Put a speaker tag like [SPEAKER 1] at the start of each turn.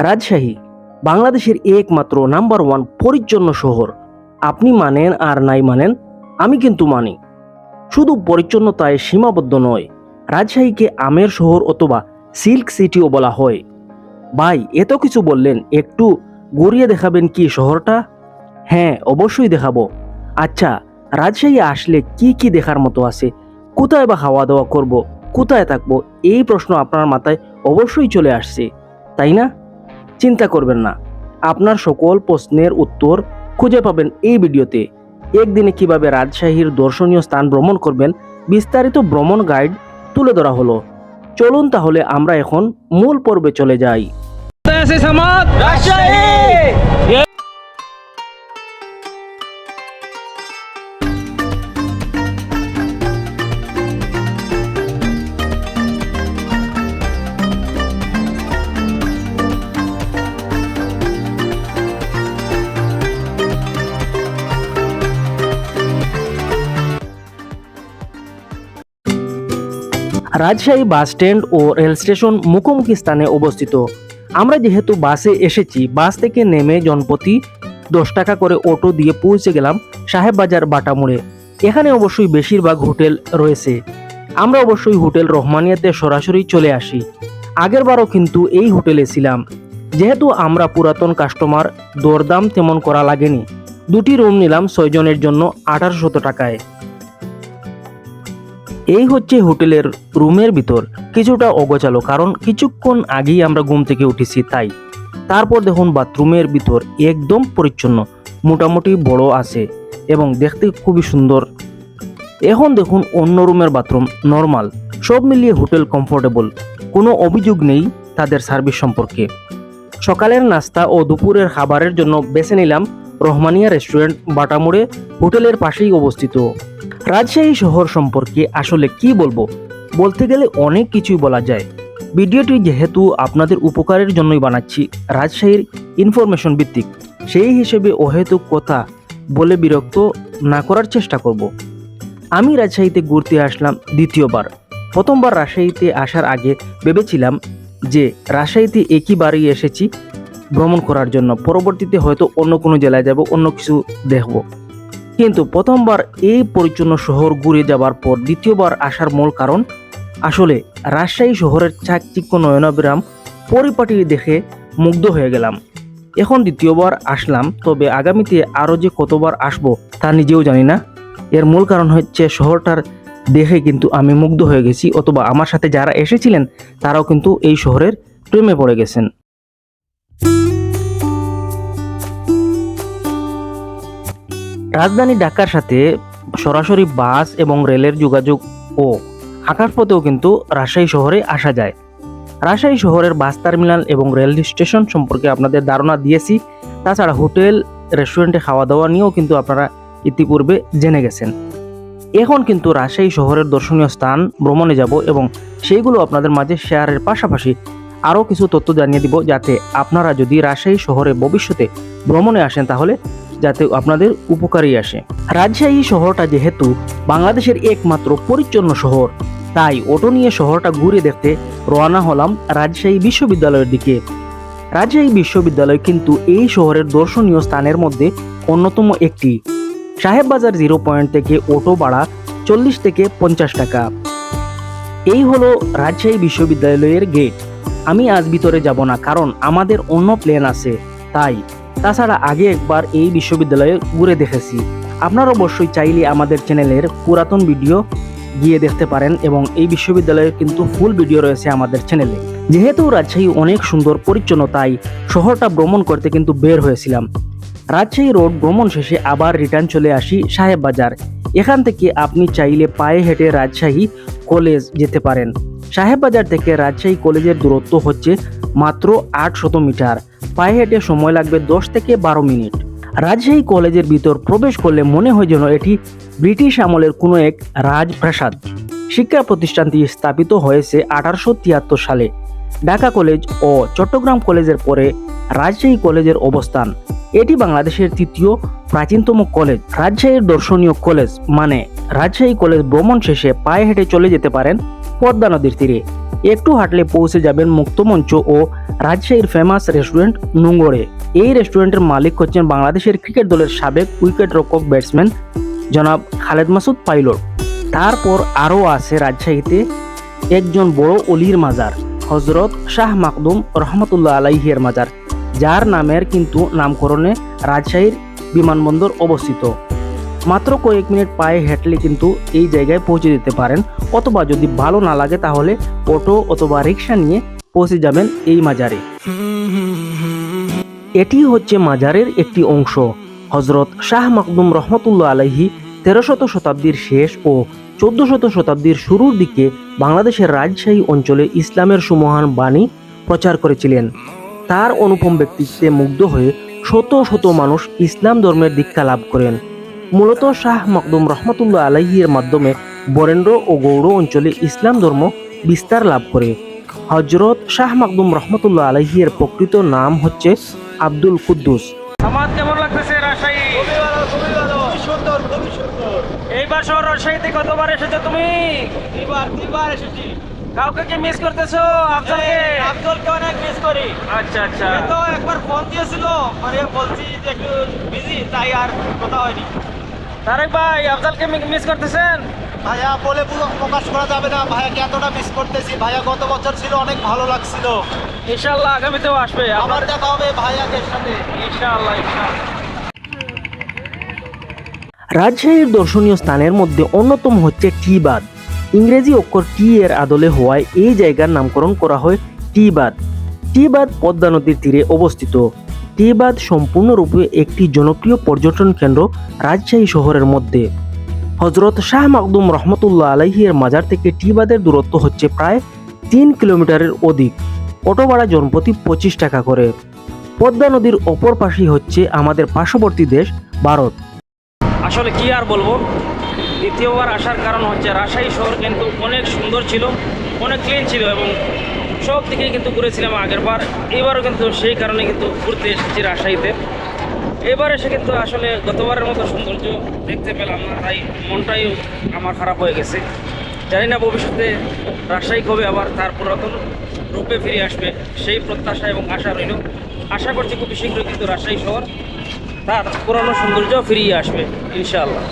[SPEAKER 1] রাজশাহী, বাংলাদেশের একমাত্র number one পরিচ্ছন্ন শহর। আপনি মানেন আর নাই মানেন, আমি কিন্তু মানি। শুধু পরিচ্ছন্নতায় সীমাবদ্ধ নয়, রাজশাহীকে আমের শহর অথবা সিল্ক সিটিও বলা হয়। ভাই, এত কিছু বললেন, একটু গড়িয়ে দেখাবেন কি শহরটা? হ্যাঁ অবশ্যই দেখাবো। আচ্ছা রাজশাহী আসলে কি কি দেখার মতো আছে? কোথায় বা খাওয়া দাওয়া করব? কোথায় থাকব? এই প্রশ্ন আপনার মাথায় অবশ্যই চলে আসছে, তাই না? চিন্তা করবেন না। আপনার সকল প্রশ্নের উত্তর খুঁজে পাবেন এই ভিডিওতে। একদিনে কীভাবে রাজশাহীর দর্শনীয় স্থান ভ্রমণ করবেন বিস্তারিত ভ্রমণ গাইড তুলে ধরা হলো। চলুন তাহলে আমরা এখন মূল পর্বে চলে যাই। রাজশাহী বাস স্ট্যান্ড ও রেল স্টেশন মুখোমুখি স্থানে অবস্থিত। আমরা যেহেতু বাসে এসেছি, বাস থেকে নেমে জনপ্রতি দশ টাকা করে অটো দিয়ে পৌঁছে গেলাম সাহেব বাজার বাটামুড়ে এখানে অবশ্যই বেশিরভাগ হোটেল রয়েছে। আমরা অবশ্যই হোটেল রহমানিয়াতে সরাসরি চলে আসি। আগেরবারও কিন্তু এই হোটেলে ছিলাম। যেহেতু আমরা পুরাতন কাস্টমার, দরদাম তেমন করা লাগেনি। দুটি রুম নিলাম ছয়জনের জন্য আঠারোশত টাকায়। এই হচ্ছে হোটেলের রুমের ভিতর। কিছুটা অগোছালো, কারণ কিছুক্ষণ আগেই আমরা ঘুম থেকে উঠেছি, তাই। তারপর দেখুন বাথরুমের ভিতর একদম পরিচ্ছন্ন, মোটামুটি বড় আছে এবং দেখতে খুবই সুন্দর। এখন দেখুন অন্য রুমের বাথরুম, নর্মাল, সব মিলিয়ে হোটেল কমফোর্টেবল। কোনো অভিযোগ নেই তাদের সার্ভিস সম্পর্কে। সকালের নাস্তা ও দুপুরের খাবারের জন্য বেছে নিলাম রহমানিয়া রেস্টুরেন্ট, বাটামোড়ে, হোটেলের পাশেই অবস্থিত। রাজশাহী শহর সম্পর্কে আসলে কি বলব? বলতে গেলে অনেক কিছুই বলা যায়। ভিডিওটি যেহেতু আপনাদের উপকারের জন্যই বানাচ্ছি, রাজশাহীর ইনফরমেশন ভিত্তিক, সেই হিসেবে অহেতুক কথা বলে বিরক্ত না করার চেষ্টা করব। আমি রাজশাহীতে ঘুরতে আসলাম দ্বিতীয়বার। প্রথমবার রাজশাহীতে আসার আগে ভেবেছিলাম যে রাজশাহীতে একইবারই এসেছি ভ্রমণ করার জন্য। পরবর্তীতে হয়তো অন্য কোনো জেলায় যাব, অন্য কিছু দেখব। কিন্তু প্রথমবার এই পরিচ্ছন্ন শহর ঘুরে যাবার পর দ্বিতীয়বার আসার মূল কারণ, আসলে রাজশাহী শহরের চাকচিক্য নয়নাবিরাম পরিপাটি দেখে মুগ্ধ হয়ে গেলাম। এখন দ্বিতীয়বার আসলাম, তবে আগামীতে আরও যে কতবার আসব তা নিজেও জানি না। এর মূল কারণ হচ্ছে শহরটার দেখে কিন্তু আমি মুগ্ধ হয়ে গেছি, অথবা আমার সাথে যারা এসেছিলেন তারাও কিন্তু এই শহরের প্রেমে পড়ে গেছেন। রাজধানী ঢাকার সাথে সরাসরি বাস এবং রেলের যোগাযোগ ও আকাশপথেও কিন্তু রাজশাহী শহরে আসা যায়। রাজশাহী শহরের বাস টার্মিনাল এবং রেল স্টেশন সম্পর্কে আপনাদের ধারণা দিয়েছি। তাছাড়া হোটেল, রেস্টুরেন্টে খাওয়া দাওয়া নিয়েও কিন্তু আপনারা ইতিপূর্বে জেনে গেছেন। এখন কিন্তু রাজশাহী শহরের দর্শনীয় স্থান, ভ্রমণে যাব এবং সেইগুলো আপনাদের মাঝে শেয়ারের পাশাপাশি আরও কিছু তথ্য জানিয়ে দিব যাতে আপনারা যদি রাজশাহী শহরে ভবিষ্যতে ভ্রমণে আসেন তাহলে যাতে আপনাদের উপকারী আসে। রাজশাহী শহরটা যেহেতু বাংলাদেশের একমাত্র পরিচ্ছন্ন শহর, তাই অটো নিয়ে শহরটা ঘুরে দেখতে রওনা হলাম রাজশাহী বিশ্ববিদ্যালয়ের দিকে। রাজশাহী বিশ্ববিদ্যালয় কিন্তু এই শহরের দর্শনীয় স্থানের মধ্যে অন্যতম একটি। সাহেববাজার জিরো পয়েন্ট থেকে অটো ভাড়া চল্লিশ থেকে পঞ্চাশ টাকা। এই হলো রাজশাহী বিশ্ববিদ্যালয়ের গেট। আমি আজ ভিতরে যাব না, কারণ আমাদের অন্য প্ল্যান আছে, তাই তাছাড়া আগে একবার এই বিশ্ববিদ্যালয়ে ঘুরে দেখেছি। আপনারা অবশ্যই চাইলে আমাদের চ্যানেলের পুরাতন ভিডিও গিয়ে দেখতে পারেন এবং এই বিশ্ববিদ্যালয়ের কিন্তু ফুল ভিডিও রয়েছে আমাদের চ্যানেলে। যেহেতু রাজশাহী অনেক সুন্দর, পরিচ্ছন্ন, তাই শহরটা ভ্রমণ করতে কিন্তু বের হয়েছিলাম। রাজশাহী রোড ভ্রমণ শেষে আবার রিটার্ন চলে আসি সাহেব বাজার। এখান থেকে আপনি চাইলে পায়ে হেঁটে রাজশাহী কলেজ যেতে পারেন। সাহেব বাজার থেকে রাজশাহী কলেজের দূরত্ব হচ্ছে মাত্র আট শত মিটার পায়ে হেঁটে সময় লাগবে দশ থেকে বারো মিনিট। রাজশাহী কলেজের ভিতর প্রবেশ করলে মনে হয় যেন এটি ব্রিটিশ আমলের কোনো এক রাজপ্রাসাদ। শিক্ষা প্রতিষ্ঠানটি স্থাপিত হয়েছে আঠারোশো তিয়াত্তর সালে। ঢাকা কলেজ ও চট্টগ্রাম কলেজের পরে রাজশাহী কলেজের অবস্থান। এটি বাংলাদেশের তৃতীয় প্রাচীনতম কলেজ। রাজশাহীর দর্শনীয় কলেজ মানে রাজশাহী কলেজ ভ্রমণ শেষে পায়ে হেঁটে চলে যেতে পারেন পদ্মা নদীর তীরে। একটু হাঁটলে পৌঁছে যাবেন মুক্তমঞ্চ ও রাজশাহীর ফেমাস রেস্টুরেন্ট নুঙ্গরে। এই রেস্টুরেন্টের মালিক হচ্ছেন বাংলাদেশের ক্রিকেট দলের সাবেক উইকেট রক্ষক ব্যাটসম্যান জনাব খালেদ মাসুদ পাইলট। তারপর আরও আছে রাজশাহীতে একজন বড় অলির মাজার হজরত শাহ মাকদুম রহমতুল্লাহ আলাইহির মাজার, যার নামের কিন্তু নামকরণে রাজশাহীর বিমানবন্দর অবস্থিত। মাত্র কয়েক মিনিট পায়ে হেঁটলে কিন্তু এই জায়গায় পৌঁছে দিতে পারেন। অথবা যদি ভালো না লাগে তাহলে অটো অথবা রিক্সা নিয়ে পৌঁছে যাবেন এই মাজারে। এটি হচ্ছে মাজারের একটি অংশ। হজরত শাহ মাকদুম রহমতুল্লাহ আলাইহি তেরোশত শতাব্দীর শেষ ও চোদ্দশত শতাব্দীর শুরুর দিকে বাংলাদেশের রাজশাহী অঞ্চলে ইসলামের সুমহান বাণী প্রচার করেছিলেন। তার অনুপম ব্যক্তিত্বে মুগ্ধ হয়ে শত শত মানুষ ইসলাম ধর্মের দীক্ষা লাভ করেন। মূলত শাহ মকদুম রহমতুল্লাহ আলাইহির মাধ্যমে বরেন্দ্র ও গৌড় অঞ্চলে ইসলাম ধর্ম বিস্তার লাভ করে। হজরত শাহ মকদুম রহমতুল্লাহ আলাইহির প্রকৃত নাম হচ্ছে আব্দুল কুদ্দুস।
[SPEAKER 2] সামাদ কেমন লাগতেছে রাজশাহী?
[SPEAKER 3] খুবই ভালো খুবই সুন্দর খুবই সুন্দর।
[SPEAKER 2] এইবার শহর রাজশাহীতে কতবার এসেছ তুমি?
[SPEAKER 3] দুইবার দুইবার এসেছি।
[SPEAKER 2] কাউকে কি মিস করতেছো? আফজালকে?
[SPEAKER 3] আফজলকে অনেক মিস করি।
[SPEAKER 2] আচ্ছা আচ্ছা।
[SPEAKER 3] তো একবার ফোন দিয়েছিল পরে বলছি যে একটু বিজি তাই আর কথা হয়নি।
[SPEAKER 2] তারেক ভাই আফজালকে মিস করতেছেন?
[SPEAKER 3] ভাইয়া বলে পুরো প্রকাশ করা যাবে না। ভাইয়াকে এতটা মিস করতেছি। ভাইয়া গত বছর ছিল অনেক ভালো লাগছিল।
[SPEAKER 2] ইনশাআল্লাহ আগামীতেও আসবে।
[SPEAKER 3] আবার দেখা হবে ভাইয়াকে সাথে।
[SPEAKER 2] ইনশাআল্লাহ ইনশাআল্লাহ।
[SPEAKER 1] রাজশাহীর দর্শনীয় স্থানের মধ্যে অন্যতম হচ্ছে টি বাঁধ। ইংরেজি অক্ষর টি এর আদলে হওয়ায় এই জায়গার নামকরণ করা হয় টি বাঁধ। টি বাঁধ পদ্মা নদীর তীরে অবস্থিত। টি সম্পূর্ণরূপে একটি জনপ্রিয় পর্যটন কেন্দ্র রাজশাহী শহরের মধ্যে। হজরত শাহ মাকদুম রহমতুল্লাহ আলাইহির মাজার থেকে টিবাদের দূরত্ব হচ্ছে প্রায় তিন কিলোমিটারের অধিক। অটো ভাড়া জনপ্রতি পঁচিশ টাকা করে। পদ্মা নদীর অপর পাশেই হচ্ছে আমাদের পার্শ্ববর্তী দেশ, ভারত।
[SPEAKER 2] আসলে কি আর বলব? দ্বিতীয়বার আসার কারণ হচ্ছে রাজশাহী শহর কিন্তু অনেক সুন্দর ছিল, অনেক ক্লিন ছিল এবং সব দিকেই কিন্তু ঘুরেছিলাম আগের বার এবারও কিন্তু সেই কারণে কিন্তু ঘুরতে এসেছি রাজশাহীতে। এবার এসে কিন্তু আসলে গতবারের মতো সৌন্দর্য দেখতে পেলাম না, তাই মনটাই আমার খারাপ হয়ে গেছে। জানি না ভবিষ্যতে রাজশাহী কবে আবার তার পুরাতন রূপে ফিরে আসবে, সেই প্রত্যাশা এবং আশা রইল। আশা করছি খুব শীঘ্রই কিন্তু রাজশাহী শহর তার পুরানো সৌন্দর্য ফিরিয়ে আসবে, ইনশাআল্লাহ।